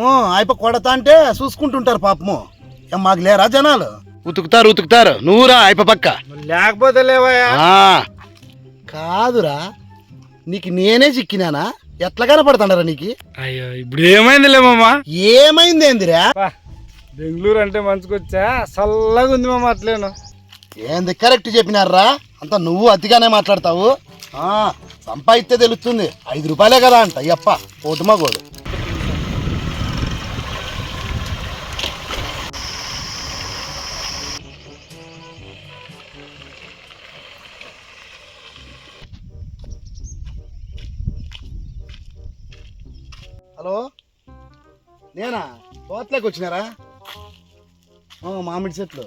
అయిపో కొడతా అంటే చూసుకుంటుంటారు పాపము. ఏం మాకు లేరా జనాలు? ఉతుకుతారు ఉతుకుతారు. నువ్వురా అయిపో పక్క. లేకపోతే లేవయ్యా. ఆ, కాదురా నీకు నేనే చిక్కినానా? ఎట్లా కనపడతాడరా నీకు? అయ్యో ఇప్పుడు ఏమైందిలే మామ? ఏమైంది ఏందిరా? బెంగళూరు అంటే మంచుకొచ్చా? చల్లగా ఉంది మామ అట్లేను. ఏంది కరెక్ట్ చెప్పినారా? అంత నువ్వు అతిగానే మాట్లాడతావు? ఆ, సంపాదిస్తే తెలుస్తుంది. ఐదు రూపాయలే కదా అంట అయ్యప్ప. ఓటుమగోడు హలో నేనా తోటలోకి వచ్చినారా? మామిడి చెట్లు.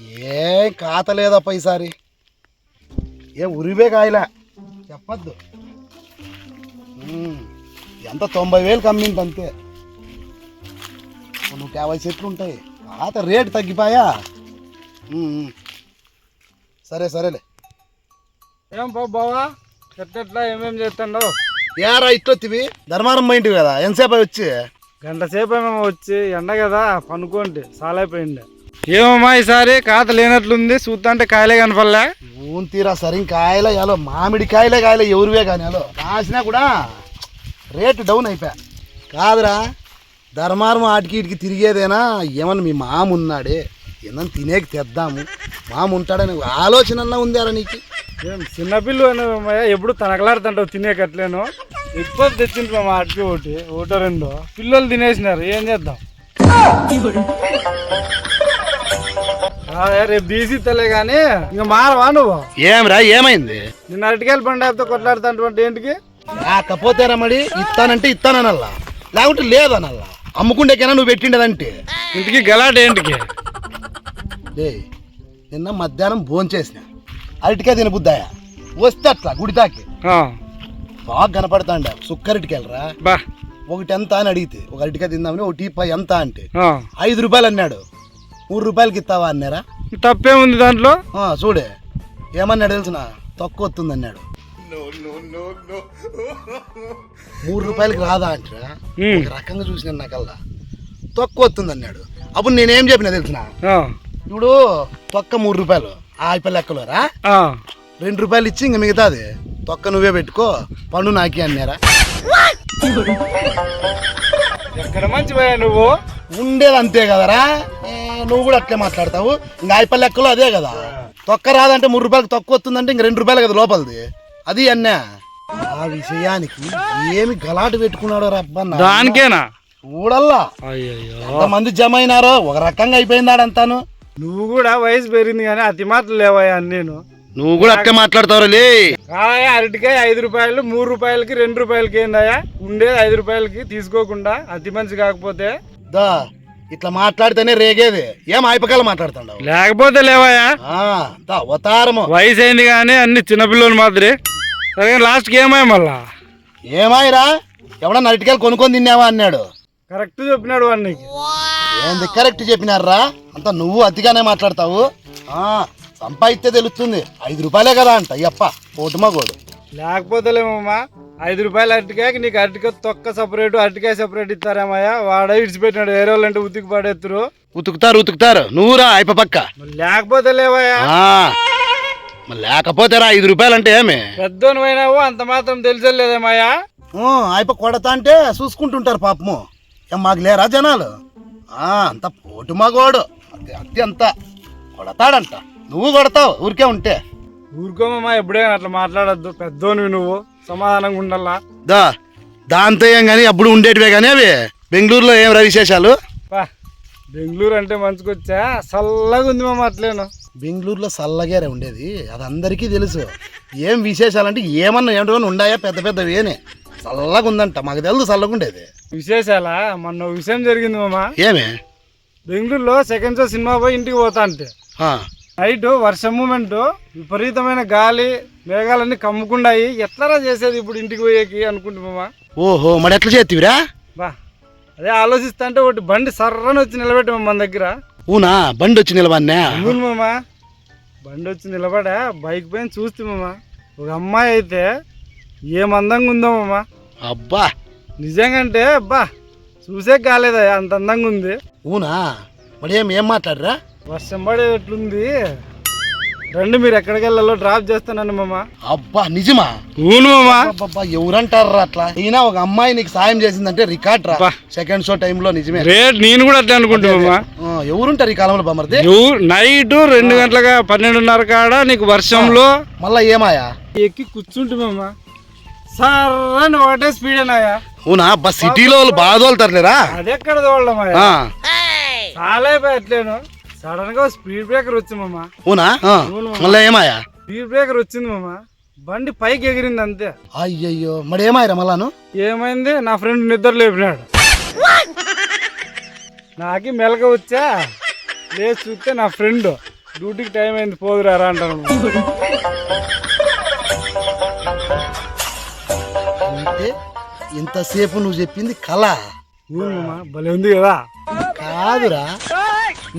ఏం కాత లేదప్ప ఈసారి. ఏం ఉరివే కాయలే? చెప్పద్దు. ఎంత తొంభై వేలు కమ్మింది అంతే నూట యాభై చెట్లు ఉంటాయి. కాత రేటు తగ్గిపోయా. సరే సరేలే. ఏం బావా? ఎట్లా ఏమేం చేస్తాండవు? ఏరా ఇట్టొత్తివి ధర్మారం పోయింటివి కదా? ఎంతసేపు వచ్చి? గంట సేపు ఏమో వచ్చి ఎండ కదా పనుకోండి సాలైపోయింది. ఏమమ్మా ఈసారి కాత లేనట్లుంది? చూద్దాంటే కాయలే కనపడలే. ఊన్ తీరా సరే కాయలే యాలో మామిడి కాయలే కాయలే ఎవరివే కానీ యాలో. కాసినా కూడా రేటు డౌన్ అయిపోయా కాదురా ధర్మారం ఆటికి ఇటుకి తిరిగేదేనా? ఏమన్నా మీ మామ ఉన్నాడే ఏమన్నా తినేకి తెద్దాము. మామ ఉంటాడని ఆలోచన ఉందారా నీకు? ఏం చిన్నపిల్లు ఎప్పుడు తనకలాడుతుంటావు తినేకట్లేను. ఇప్పుడు తెచ్చింది మా అటుకి ఒకటి ఒకటో రెండో. పిల్లలు తినేసినారు ఏం చేద్దాం? రేపు బీసీ తలే కానీ ఇంకా మారవా నువ్వు? ఏమిరా ఏమైంది? నిన్న అరటికాయలు బండాతో కొట్లాడుతుంటే ఏంటికి? కాకపోతే రమడి ఇస్తానంటే ఇస్తాననల్లా. లేకుంటే లేదనల్లా. అమ్ముకుండేకైనా నువ్వు పెట్టిండదంటే. ఇంటికి గలాట ఏంటికి? లే నిన్న మధ్యాహ్నం భోంచేసిన. అరటికాయ తిన బుద్దాయా వస్తే అట్లా గుడితాకి ఆ, బాగా కనపడతాండ. సుక్కరటికెళ్ళరా? బా. ఒకటి ఎంత అని అడిగితే ఒక అరటికాయ తిందామని ఒక టీ పై ఎంత అంటే ఐదు రూపాయలు అన్నాడు. మూడు రూపాయలకి ఇస్తావా అన్నారా? తప్పేముంది దాంట్లో? ఆ, చూడే. ఏమన్నాడు తెలిసిన? తక్కువ వస్తుంది అన్నాడు. మూడు రూపాయలకి రాదా అంటారా? ఒక రకంగా చూసిన నాకల్లా. తక్కువ వస్తుంది అన్నాడు. అప్పుడు నేనేం చెప్పిన తెలిసిన? ఆ, ఇప్పుడు తొక్క మూడు రూపాయలు. ఆ అయిపోయి లెక్కలోరా? ఆ. రెండు రూపాయలు ఇచ్చి ఇంక మిగతాది. తొక్క నువ్వే పెట్టుకో పండు నాకి అన్నారా. ఎక్కడ మంచి పోయా నువ్వు? ఉండేది అంతే కదరా. నువ్వు కూడా అట్లే మాట్లాడతావు. ఇంకా అయిపోయి లెక్కలో అదే కదా. తొక్క రాదంటే మూడు రూపాయలకి తక్కువ వస్తుందంటే ఇంక రెండు రూపాయలు కదా లోపలిది. అది అన్నా. ఆ విషయానికి ఏమి గలాటు పెట్టుకున్నాడో రబ్బన్న దానికేనా? అయ్యయ్యో. ఎంతమంది జమ అయినారో ఒక రకంగా అయిపోయిందాడంతాను. నువ్వు కూడా వయసు పెరిగింది కానీ అతి మాటలు లేవయ్యా నేను నువ్వు కూడా అట్లే మాట్లాడతావు కాయ అరటికాయ ఐదు రూపాయలు మూడు రూపాయలకి రెండు రూపాయలకి ఏందయ్యా? ఉండేది ఐదు రూపాయలకి తీసుకోకుండా అతి మంచి కాకపోతే దా ఇట్లా మాట్లాడితేనే రేగేది. ఏం అయిపోగల మాట్లాడుతున్నావు లేకపోతే దా అవతారము వయసు అయింది కానీ అన్ని చిన్నపిల్లలు మాదిరి. సరే లాస్ట్కి ఏమయ్యా మళ్ళా? ఏమాయిరా? ఎవడన్నా అరటికాయలు కొనుక్కొని తిన్నావా అన్నాడు? కరెక్ట్ చెప్పినాడు వాడికి ఏంది కరెక్ట్ చెప్పినారా? అంత నువ్వు అతిగానే మాట్లాడతావు. ఆ సంపాదిస్తే తెలుస్తుంది. ఐదు రూపాయలే కదా అంట. అయ్యప్ప ఓటుమగోడు లేకపోతే లేమమ్మా ఐదు రూపాయల అరటికాయకి నీకు అరటికాయ తొక్క సపరేట్ అరటికాయ సపరేట్ ఇస్తారేమయ్యా? వాడ ఇడిచిపెట్టినాడు వేరే వాళ్ళు అంటే ఉతికి పడేస్తారు ఉతుకుతారు ఉతుకుతారు. నువ్వురా అయిప పక్క. లేకపోతే లేవయ్యా లేకపోతే రా ఐదు రూపాయలు అంటే ఏమి? పెద్దోని పోయినావు అంత మాత్రం తెలిసలేదేమయ్యా అయిప కొడతా అంటే చూసుకుంటుంటారు పాపము. ఏం మాకు లేరా జనాలు? ఆ, అంత పోటు మగోడు. అంత కొడతాడంట. నువ్వు కొడతావు ఊరికే ఉంటే. ఊరుకోమమ్మా ఎప్పుడైనా అట్లా మాట్లాడద్దు. పెద్దోనివి నువ్వు సమాధానంగా ఉండాలా? దా దాంతో ఏం కానీ అప్పుడు ఉండేటివే కానీ అవి. బెంగళూరులో ఏం రా విశేషాలు? పా బెంగళూరు అంటే మంచుకొచ్చా? చల్లగా ఉంది మామ అట్లేను. బెంగళూరులో చల్లగారే ఉండేది. అది అందరికీ తెలుసు. ఏం విశేషాలంటే ఏమన్నా ఏమన్నా ఉన్నాయా పెద్ద పెద్దవి ఏనే చల్లగా ఉందంట. మాకు తెలుసు చల్లగా ఉండేది. విశేషాలా? మొన్న ఒక విషయం జరిగింది మామ. ఏమే? బెంగళూరులో సెకండ్ షో సినిమా పోయి ఇంటికి పోతా అంటే. ఆ, నైట్ వర్షం మూమెంట్ విపరీతమైన గాలి మేఘాలన్నీ కమ్ముకుండాయి. ఎట్లరా చేసేది ఇప్పుడు ఇంటికి పోయేకి అనుకుంటు మామ? ఓహో మరి ఎట్లా చేతివిరా? బా అదే ఆలోచిస్తా అంటే ఒకటి బండి సర్రని వచ్చి నిలబెట్టి మామ మన దగ్గర. ఊనా? బండి వచ్చి నిలవన్నా అవును మామ? బండి వచ్చి నిలబడా బైక్ పైన చూస్తే మామ. ఒక అమ్మాయి అయితే ఏం అందంగా ఉందో మామ. అబ్బా! నిజంగా అంటే బా చూసే కాలేదయ్యా అంత అందంగా ఉంది. ఊనా? మరి ఏం ఏం మాట్లాడరా? వర్షం పడేటట్లుంది రండి మీరు ఎక్కడికి వెళ్ళాలో డ్రాప్ చేస్తానండి మామ. అబ్బా నిజమా? ఊను మామ. ఎవరంటారా అట్లా? అయినా ఒక అమ్మాయి నీకు సాయం చేసిందంటే రికార్డ్ రా. సెకండ్ షో టైంలో నిజమే. రేట్ నేను కూడా అట్లా అనుకుంటా మామ. ఆ, ఎవరుంటారు ఈ కాలంలో బామర్ది? నైట్ రెండు గంటలుగా పన్నెండున్నర కాడ నీకు వర్షంలో మళ్ళా ఏమాయా? ఎక్కి కూర్చుంటే మామ. సర్రని ఒకటే స్పీడ్ అన్నాయా అవునా? అబ్బా సిటీలో వాళ్ళు బాగా తోలుతారులేరా? అది ఎక్కడ తోడమాయా ఆ, చాలా అయిపోయట్లేను సడన్గా స్పీడ్ బ్రేకర్ వచ్చింది మామ. అవునా? మళ్ళా ఏమాయా? స్పీడ్ బ్రేకర్ వచ్చింది మామ. బండి పైకి ఎగిరింది అంతే. అయ్యయ్యో మరి ఏమాయరా మళ్ళాను? ఏమైంది? నా ఫ్రెండ్ నిద్ర లేపినాడు. నాకి మెలక వచ్చా? లేచి చూస్తే నా ఫ్రెండ్. డ్యూటీకి టైం అయింది పోదురారా అంటాను అంటే ఇంతసేపు నువ్వు చెప్పింది కళ. మామ భలే ఉంది కదా. కాదురా.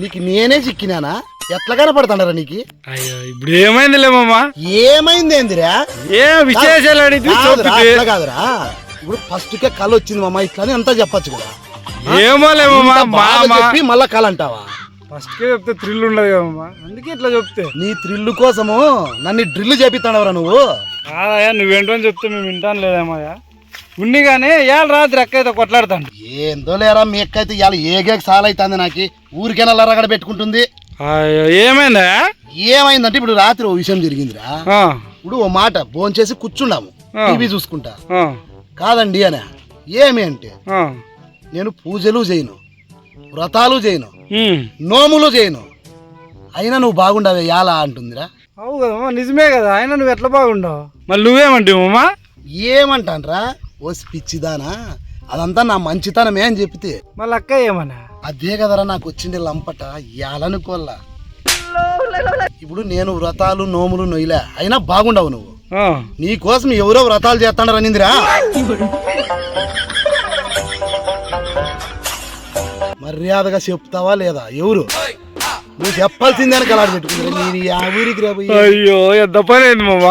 నీకు నేనే చిక్కినానా? ఎట్లా కనపడుతున్నారా నీకు? అయ్యో ఇప్పుడు ఏమైందిలే మామ? ఏమైందేందిరా ఏ విశేషాలు అడిగితే కాదురా, చెప్తే అట్లా కాదురా. ఇప్పుడు ఫస్ట్ కే కళ వచ్చింది మామ ఇట్లా అని అంతా చెప్పొచ్చు కదా. ఏమోలే మామ ఇంత బాగా మామ. చెప్పి మళ్ళా కళ అంటావా ఫస్ట్ కే చెప్తే థ్రిల్ ఉండదు కదా మామ. అందుకే ఇట్లా చెప్తే. నీ థ్రిల్లు కోసము నన్ను డ్రిల్ చేపిస్తాడవరా నువ్వు? కాదయ్యా నువ్వేంటో అని చెప్తే మేము వింటాను లేదేమయ్యా ఉన్ని కానీ ఇవాళ రాత్రి అక్క అయితే కొట్లాడతాను ఏందో లేరా మీ ఎక్కైతే ఇవాళ ఏగేకి సాలైతుంది నాకు. ఊరికైనా లరగడ పెట్టుకుంటుంది. అయ్యో ఏమైందా? ఏమైందంటే ఇప్పుడు రాత్రి ఓ విషయం జరిగిందిరా. ఆ, ఇప్పుడు ఓ మాట భోంచేసి కూర్చున్నాము. ఆ. టీవీ చూసుకుంటా. ఆ, కాదండి అనే. ఏమి అంటే ఆ. నేను పూజలు చేయను వ్రతాలు చేయను ఉమ్. నోములు చేయను. అయినా నువ్వు బాగుండవే యాలా అంటుందిరా. అవు కదమ్మా నిజమే కదా. ఆయన నువ్వు ఎట్లా బాగుండవు? మళ్ళీ నువ్వేమంటావు అమ్మా ఏమంటాన్రా? ఓ పిచ్చిదానా? అదంతా నా మంచితనమే అని చెప్తే మళ్ళీ అక్క ఏమన్నా? అదే కదరా నాకు వచ్చిండే లంపట యాలనుకోల్లా. ఇప్పుడు నేను వ్రతాలు నోములు నొయ్యలే. అయినా బాగుండవు నువ్వు. నీ కోసం ఎవరో వ్రతాలు చేస్తాడు అనిందిరా మర్యాదగా చెప్తావా లేదా? ఎవరు? నువ్వు చెప్పాల్సిందే కలాడు పెట్టుకుంది నేను ఆ ఊరికి రేపు అయ్యో ఎంత పని అయింది మామ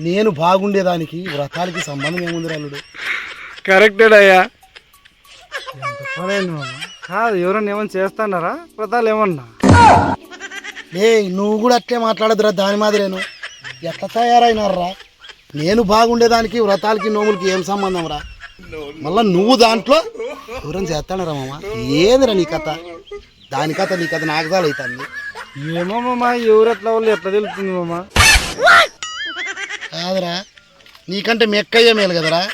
నేను బాగుండేదానికి వ్రతాలకి సంబంధం ఏముంది అల్లుడు? కరెక్టెడ్ అయ్యా. ఎంత మామ. కాదు ఎవరన్నా ఏమన్నా చేస్తున్నారా? వ్రతాలు ఏమన్నా? ఏ నువ్వు కూడా అట్లే మాట్లాడదురా దాని మాదిరేను. ఎట్లా తయారైనారా నేను బాగుండేదానికి వ్రతాలకి నోములకి ఏం సంబంధం రా మళ్ళా నువ్వు దాంట్లో ఎవరైనా చేస్తానరా మామ? ఏదిరా నీ కథ? దాని కథ నీ కథ నాకు అవుతుంది ఏమో మామ ఎవరు ఎట్లా వాళ్ళు ఎట్లా తెలుస్తుంది మామ? కాదురా. నీకంటే మెక్కయ్య మేలు కదరా.